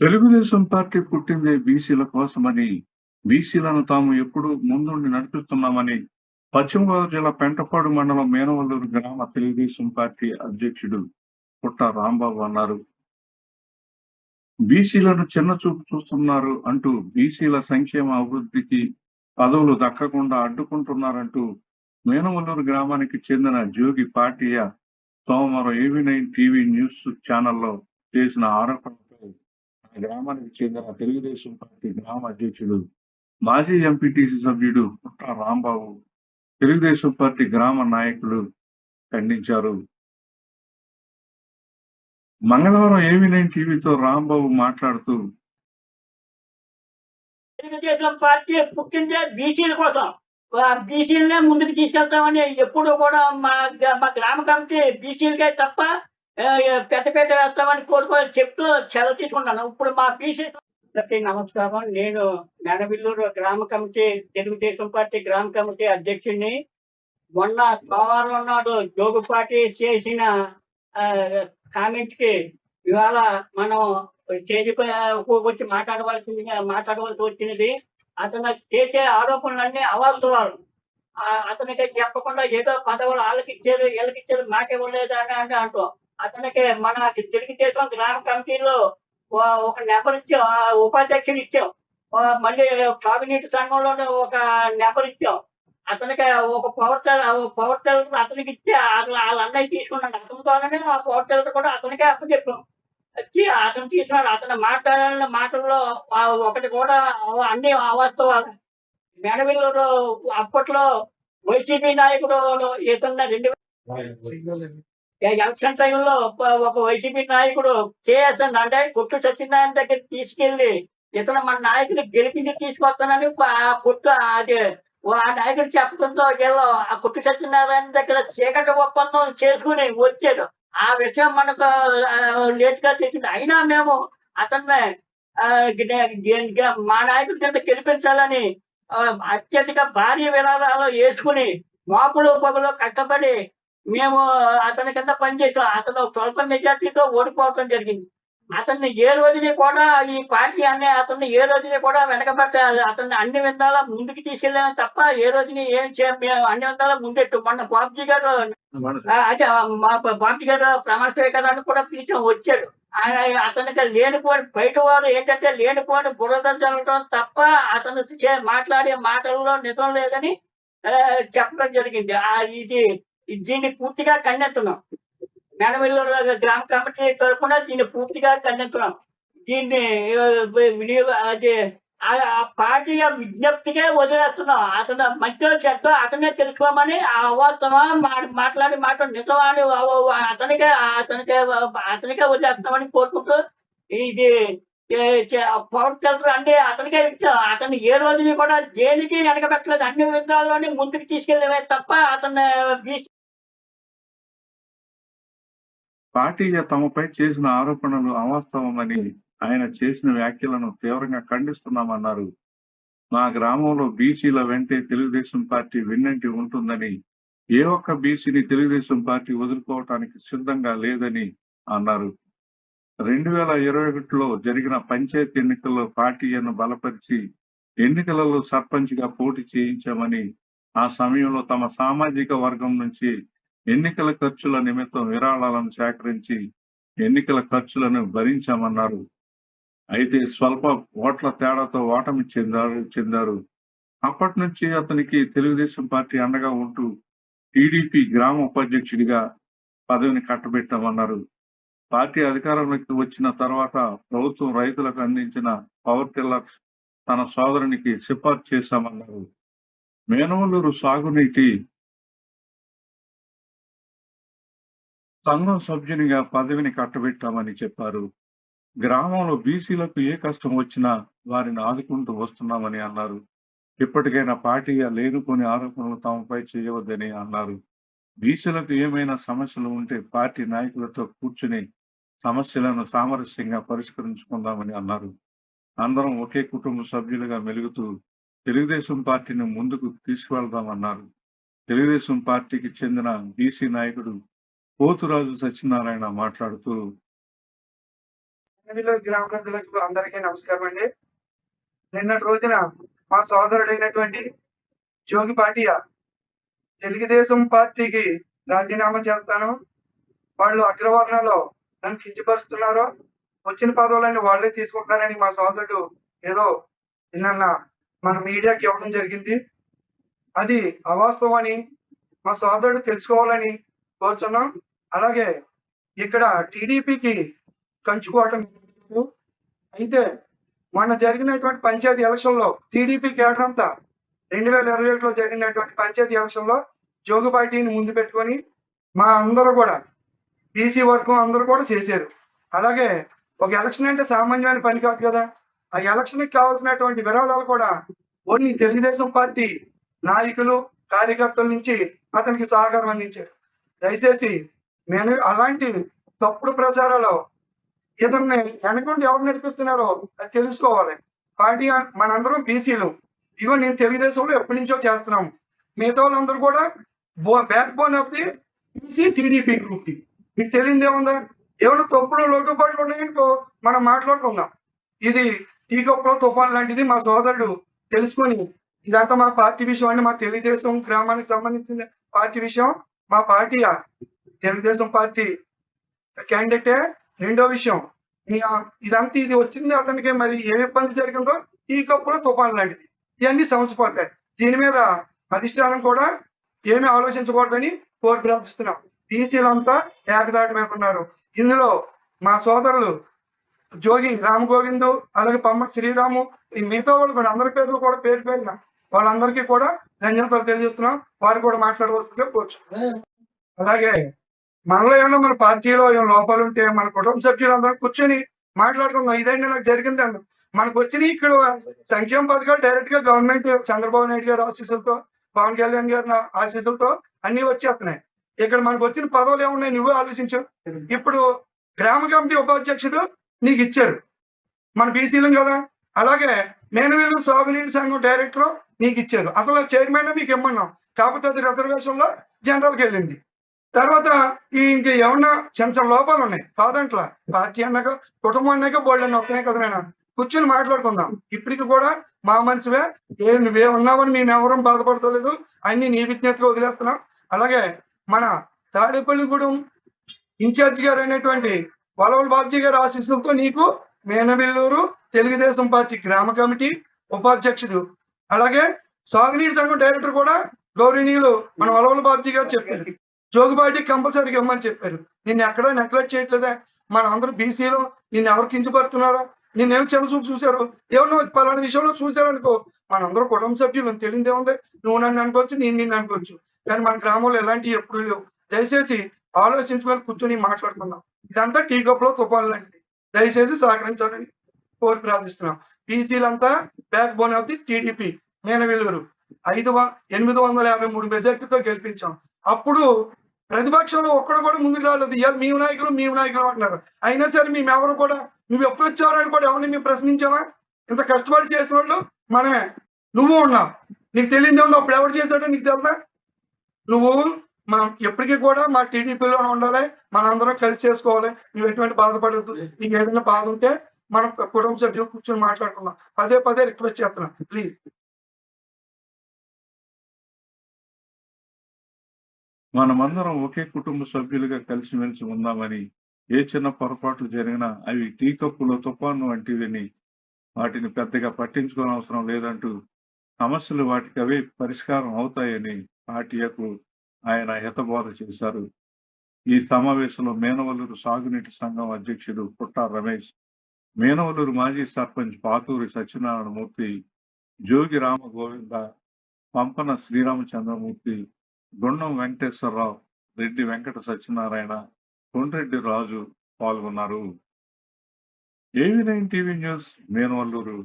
Telugu Desam party పుట్టిందే బీసీల కోసమని బీసీలను తాము ఎప్పుడు ముందుండి నడిపిస్తున్నామని పశ్చిమ గోదావరి జిల్లా పెంటపాడు మండలం మేనవల్లూరు గ్రామ తెలుగుదేశం పార్టీ అధ్యక్షుడు పుట్ట రాంబాబు అన్నారు. బీసీలను చిన్న చూపు చూస్తున్నారు అంటూ బీసీల సంక్షేమ అభివృద్ధికి పదవులు దక్కకుండా అడ్డుకుంటున్నారంటూ మేనవల్లూరు గ్రామానికి చెందిన జోగి పాటియ సోమవారం ఏవి నైన్ టీవీ న్యూస్ ఛానల్లో చేసిన ఆరోపణ గ్రామానికి చెందిన తెలుగుదేశం పార్టీ గ్రామ అధ్యక్షుడు మాజీ ఎంపీటీసీ సభ్యుడు పుట్ట రాంబాబు తెలుగుదేశం పార్టీ గ్రామ నాయకులు ఖండించారు. మంగళవారం ఏవి నైన్ టీవీతో రాంబాబు మాట్లాడుతూ తెలుగుదేశం పార్టీ పుట్టిందే బీసీల కోసం. బీసీలనే ముందుకు తీసుకెళ్తామని ఎప్పుడు కూడా మా మా గ్రామ కమిటీ బీసీలకే తప్ప పెద్ద పెద్ద వేస్తామని కోరుకొని చెప్తూ సెలవు తీసుకుంటాను. ఇప్పుడు మా పీసీ అందరికీ నమస్కారం. నేను నెడవిల్లూరు గ్రామ కమిటీ తెలుగుదేశం పార్టీ గ్రామ కమిటీ అధ్యక్షుడిని. మొన్న సోమవారం నాడు జోగు పార్టీ చేసిన కామెంట్కి ఇవాళ మనం స్టేజ్ వచ్చి మాట్లాడవలసింది మాట్లాడవలసి వచ్చినది. అతను చేసే ఆరోపణలన్నీ అవాస్తవాలు అతనికి చెప్పకుండా ఏదో పదవులు వాళ్ళకి ఇచ్చారు వీళ్ళకి ఇచ్చారు మాకే అని అంటే అంటాం. అతనికి మన తెలుగుదేశం గ్రామ కమిటీలో ఒక నెంబర్ ఇచ్చాం ఆ ఉపాధ్యక్షుడు ఇచ్చాం. మళ్ళీ తాగునీటి సంఘంలోనే ఒక నెంబర్ ఇచ్చాం. అతనికి ఒక పవర్ టెల్ పవర్ టెల్లర్ అతనికి ఇచ్చే వాళ్ళ వాళ్ళ అన్నయ్య తీసుకున్నాడు అతనితోనే ఆ పవర్ టెల్లర్ కూడా అతనికే అప్పచెప్పాం. వచ్చి అతను తీసుకున్నాడు. అతను మాట్లాడిన మాటల్లో ఒకటి కూడా అన్ని అవాస్తవాలు మెడవిల్లూరు అప్పట్లో వైసీపీ నాయకుడు ఇతను రెండు ఎలక్షన్ టైంలో ఒక వైసీపీ నాయకుడు కేఎస్ఎన్ అంటే కొట్టు సత్యనారాయణ దగ్గర తీసుకెళ్ళి ఇతను మన నాయకుడు గెలిపించి తీసుకొస్తానని ఆ కొట్టు అది ఆ నాయకుడు చెప్పడంతో వీళ్ళు ఆ కొట్టు సత్యనారాయణ దగ్గర చీకటి ఒప్పందం చేసుకుని వచ్చాడు. ఆ విషయం మనకు లేటుగా తెలిసింది. అయినా మేము అతన్ని ఆ, గి- మా నాయకుడి కింద గెలిపించాలని అత్యధిక భారీ విరాళాలు వేసుకుని మాపులు పగులు కష్టపడి మేము అతని కింద పనిచేసాం అతను స్వల్ప మెజార్టీతో ఓడిపోవడం జరిగింది. అతన్ని ఏ రోజుని కూడా ఈ పార్టీ అనే అతన్ని ఏ రోజుని కూడా వెనకబట్టాలి అతన్ని అన్ని విధాలా ముందుకు తీసుకెళ్ళాము తప్ప ఏ రోజుని ఏం చేయం మేము అన్ని విధాలా ముందెట్టు మొన్న బాబుజీ గారు అదే మా బాబు గారు ప్రమాణ స్వీకారానికి కూడా పిలిచాం వచ్చాడు. ఆయన అతనికి లేనిపోని బయట వారు ఏంటంటే లేనిపోని బురద జరగడం తప్ప అతను చే- మాట్లాడే మాటల్లో నిజం లేదని చెప్పడం జరిగింది. ఇది- దీన్ని పూర్తిగా ఖండిస్తున్నాం. మేనవెల్లూరు గ్రామ కమిటీ తరఫున దీన్ని పూర్తిగా ఖండిస్తున్నాం. దీన్ని ఆ, వినియోగ అది ఆ పార్టీ విజ్ఞప్తికే వదిలేస్తున్నాం. అతను మంచిగా చెడ్డ అతనే తెలుసుకోమని ఆ మాట్లాడి మాట నిజమా అని అతనికే అతనికే అతనికే వదిలేస్తామని కోరుకుంటూ ఇది పవర్ టెల్లర్ అంటే అతనికే ఇచ్చాం. అతను ఏ రోజుని కూడా దేనికి వెనకబెట్టలేదు. అన్ని విధాల్లోనే ముందుకు తీసుకెళ్ళమే తప్ప అతను బీసీ పార్టీ తమపై చేసిన ఆరోపణలు అవాస్తవమని ఆయన చేసిన వ్యాఖ్యలను తీవ్రంగా ఖండిస్తున్నామన్నారు. మా గ్రామంలో బీసీల వెంటే తెలుగుదేశం పార్టీ వెన్నంటి ఉంటుందని ఏ ఒక్క బీసీని తెలుగుదేశం పార్టీ వదులుకోవటానికి సిద్ధంగా లేదని అన్నారు. రెండు వేల ఇరవై ఒకటిలో జరిగిన పంచాయతీ ఎన్నికల్లో పార్టీలను బలపరిచి ఎన్నికలలో సర్పంచ్గా పోటీ చేయించామని ఆ సమయంలో తమ సామాజిక వర్గం నుంచి ఎన్నికల ఖర్చుల నిమిత్తం విరాళాలను సేకరించి ఎన్నికల ఖర్చులను భరించామన్నారు. అయితే స్వల్ప ఓట్ల తేడాతో ఓటమి చెందారు చెందారు. అప్పటి నుంచి అతనికి తెలుగుదేశం పార్టీ అండగా ఉంటూ టీడీపీ గ్రామ ఉపాధ్యక్షుడిగా పదవిని కట్టబెట్టామన్నారు. పార్టీ అధికారంలోకి వచ్చిన తర్వాత ప్రభుత్వం రైతులకు అందించిన పవర్ టిల్లర్ తన సోదరునికి సిఫార్సు చేశామన్నారు. మేనవల్లూరు సాగునీటి సంఘం సభ్యునిగా పదవిని కట్టబెట్టామని చెప్పారు. గ్రామంలో బీసీలకు ఏ కష్టం వచ్చినా వారిని ఆదుకుంటూ వస్తున్నామని అన్నారు. ఇప్పటికైనా పార్టీగా లేనుకొని ఆరోపణలు తమపై చేయవద్దని అన్నారు. బీసీలకు ఏమైనా సమస్యలు ఉంటే పార్టీ నాయకులతో కూర్చుని సమస్యలను సామరస్యంగా పరిష్కరించుకుందామని అన్నారు. అందరం ఒకే కుటుంబ సభ్యులుగా మెలుగుతూ తెలుగుదేశం పార్టీని ముందుకు తీసుకువెళ్దామన్నారు. తెలుగుదేశం పార్టీకి చెందిన బీసీ నాయకుడు పోతురాజు సత్యనారాయణ మాట్లాడుతూ గ్రామ ప్రజలకు అందరికీ నమస్కారం అండి. నిన్నటి రోజున మా సోదరుడైనటువంటి జోగి పాటియా తెలుగుదేశం పార్టీకి రాజీనామా చేస్తాను. వాళ్ళు అగ్రవర్ణంలో నన్ను కించపరుస్తున్నారు వచ్చిన పదవులన్నీ వాళ్ళే తీసుకుంటున్నారని మా సోదరుడు ఏదో నిన్న మన మీడియాకి ఇవ్వడం జరిగింది. అది అవాస్తవం అని మా సోదరుడు తెలుసుకోవాలని కోరుచున్నాం. అలాగే ఇక్కడ టీడీపీకి కంచుకోవటం అయితే మొన్న జరిగినటువంటి పంచాయతీ ఎలక్షన్లో టీడీపీ కేడర్ అంతా రెండు వేల ఇరవై ఒకటిలో జరిగినటువంటి పంచాయతీ ఎలక్షన్లో జోగు పార్టీని ముందు పెట్టుకొని మా అందరూ కూడా బీసీ వర్గం అందరూ కూడా చేశారు. అలాగే ఒక ఎలక్షన్ అంటే సామాన్యమైన పని కాదు కదా. ఆ ఎలక్షన్కి కావాల్సినటువంటి విరాళాలు కూడా ఓన్లీ తెలుగుదేశం పార్టీ నాయకులు కార్యకర్తల నుంచి అతనికి సహకారం అందించారు. దయచేసి నేను అలాంటి తప్పుడు ప్రచారాలు ఇతన్ని వెనకుండి ఎవరు నడిపిస్తున్నారో అది తెలుసుకోవాలి. పార్టీ మనందరం బీసీలు. ఇగో నేను తెలుగుదేశంలో ఎప్పటి నుంచో చేస్తున్నాం. మిగతా వాళ్ళందరూ కూడా బో backbone of the BC TDP group మీకు తెలియదు ఏముందా ఏమైనా తప్పులు లోటుపాట్లు ఉన్నాయనుకో మనం మాట్లాడుకుందాం. ఇది టీ కప్పులో తుఫాన్ లాంటిది మా సోదరుడు తెలుసుకొని ఇదంతా మా పార్టీ విషయం అని మా తెలుగుదేశం గ్రామానికి సంబంధించిన పార్టీ విషయం. మా పార్టీ తెలుగుదేశం పార్టీ క్యాండిడేటే రెండో విషయం మీ ఇదంతా ఇది వచ్చింది అతనికి మరి ఏ ఇబ్బంది జరిగిందో ఈ కప్పులో తుఫాన్ లాంటిది. ఇవన్నీ సమసిపోతాయి. దీని మీద అధిష్టానం కూడా ఏమీ ఆలోచించకూడదని కోరి ప్రార్థిస్తున్నాం. బీసీలంతా ఏకదాటి మీద ఉన్నారు. ఇందులో మా సోదరులు జోగి రామ్ గోవిందు అలాగే పమ్మ శ్రీరాము ఈ మిగతా వాళ్ళు కూడా అందరి పేర్లు కూడా పేరు పేరున వాళ్ళందరికీ కూడా ధన్యవాదాలు తెలియజేస్తున్నాం. వారు కూడా మాట్లాడవలసిందిగా కోరుచు అలాగే మనలో ఏమన్నా మన పార్టీలో ఏమైనా లోపాలు ఉంటే మన కుటుంబ సభ్యులందరం కూర్చొని మాట్లాడుకుందాం. ఇదండి నాకు జరిగింది అన్న మనకు వచ్చిన ఇక్కడ సంక్షేమ పథకాలు డైరెక్ట్గా గవర్నమెంట్ చంద్రబాబు నాయుడు గారి ఆశీస్సులతో పవన్ కళ్యాణ్ గారి ఆశీస్సులతో అన్ని వచ్చేస్తున్నాయి. ఇక్కడ మనకు వచ్చిన పదవులు ఏమున్నాయి? నువ్వే ఆలోచించు. ఇప్పుడు గ్రామ కమిటీ ఉపాధ్యక్షుడు నీకు ఇచ్చారు. మన బీసీలం కదా? అలాగే నేను వీళ్ళు సాగునీటి సంఘం డైరెక్టర్ నీకు ఇచ్చారు. అసలు చైర్మన్ మీకు ఇమ్మన్నాం. కాకపోతే అది రిజర్వేషన్లో జనరల్కి వెళ్ళింది. తర్వాత ఈ ఇంక ఏమన్నా చిన్న చిన్న లోపాలు ఉన్నాయి. కాదంట్లా. పార్టీ అన్నాక కుటుంబం అన్నాక బోల్డ్ అన్న వస్తున్నాయి కదా నేను కూర్చొని మాట్లాడుకుందాం. ఇప్పటికి కూడా మా మనిషివే ఏ నువ్వే ఉన్నావని మేము ఎవరం బాధపడతలేదు. అన్ని నీ విజ్ఞతగా వదిలేస్తున్నాం. అలాగే మన తాడేపల్లిగూడెం ఇన్ఛార్జ్ గారు అనేటువంటి వలవల బాబ్జీ గారి ఆశీస్సులతో నీకు మేనబిల్లూరు తెలుగుదేశం పార్టీ గ్రామ కమిటీ ఉపాధ్యక్షుడు. అలాగే సాగునీటి సంఘం డైరెక్టర్ కూడా గౌరవనీయులు మన వలవల బాబ్జీ గారు చెప్పారు. జోగుబాటి కంపల్సరీగా ఇవ్వమని చెప్పారు. నేను ఎక్కడా నెగ్లెక్ట్ చేయట్లేదా. మన అందరూ బీసీలో నేను ఎవరు కించపడుతున్నారో నిన్నేం చిన్న చూపు చూశారు ఏమన్నా పలానా విషయంలో చూశారనుకో మనందరూ కుటుంబ సభ్యులు తెలియదే ఉంది. నువ్వు నన్ను అనుకోవచ్చు నేను నిన్ను అనుకోవచ్చు. కానీ మన గ్రామంలో ఎలాంటివి ఎప్పుడు లేవు. దయచేసి ఆలోచించుకొని కూర్చొని మాట్లాడుకుందాం. ఇదంతా టీ కప్లో తుఫాన్ లాంటిది. దయచేసి సహకరించాలని కోరి ప్రార్థిస్తున్నాం. బీసీలంతా backbone of the TDP Menavelluru ఐదు ఎనిమిది వందల యాభై మూడు మెజార్టీతో గెలిపించాం. అప్పుడు ప్రతిపక్షంలో ఒక్కడు కూడా ముందుకు రాలేదు. ఇవాళ మీ నాయకులు మీ నాయకులు అంటున్నారు. అయినా సరే మేము ఎవరు కూడా నువ్వు ఎప్పుడు వచ్చావని కూడా ఎవరిని మేము ప్రశ్నించావా ఇంత కష్టపడి చేసిన వాళ్ళు మనమే. నువ్వు ఉన్నావు. నీకు తెలియదు ఉందో అప్పుడు ఎవరు చేశాడో నీకు తెలుదా నువ్వు మనం ఎప్పటికీ కూడా మా టీడీపీలోనే ఉండాలి. మనందరం కలిసి చేసుకోవాలి. నువ్వు ఎటువంటి బాధపడద్దు. నీకు ఏదైనా బాధ ఉంటే మనం కుటుంబ సభ్యులు కూర్చొని మాట్లాడుకుందాం. పదే పదే రిక్వెస్ట్ చేస్తున్నాం. ప్లీజ్. మనమందరం ఒకే కుటుంబ సభ్యులుగా కలిసిమెలిసి ఉందామని ఏ చిన్న పొరపాట్లు జరిగినా అవి టీ కప్పులో తుఫాను వంటివిని వాటిని పెద్దగా పట్టించుకోని అవసరం లేదంటూ సమస్యలు వాటికి అవే పరిష్కారం అవుతాయని పార్టీలకు ఆయన హితబోధ చేశారు. ఈ సమావేశంలో మేనవల్లూరు సాగునీటి సంఘం అధ్యక్షుడు పుట్టా రమేష్ మేనవల్లూరు మాజీ సర్పంచ్ పాతూరి సత్యనారాయణమూర్తి జోగి రామ గోవింద పంపన శ్రీరామచంద్రమూర్తి గుండం వెంకటేశ్వరరావు రెడ్డి వెంకట సత్యనారాయణ కొండ్రెడ్డి రాజు పాల్గొన్నారు. ఏవి నైన్ టీవీ న్యూస్ మేనవల్లూరు.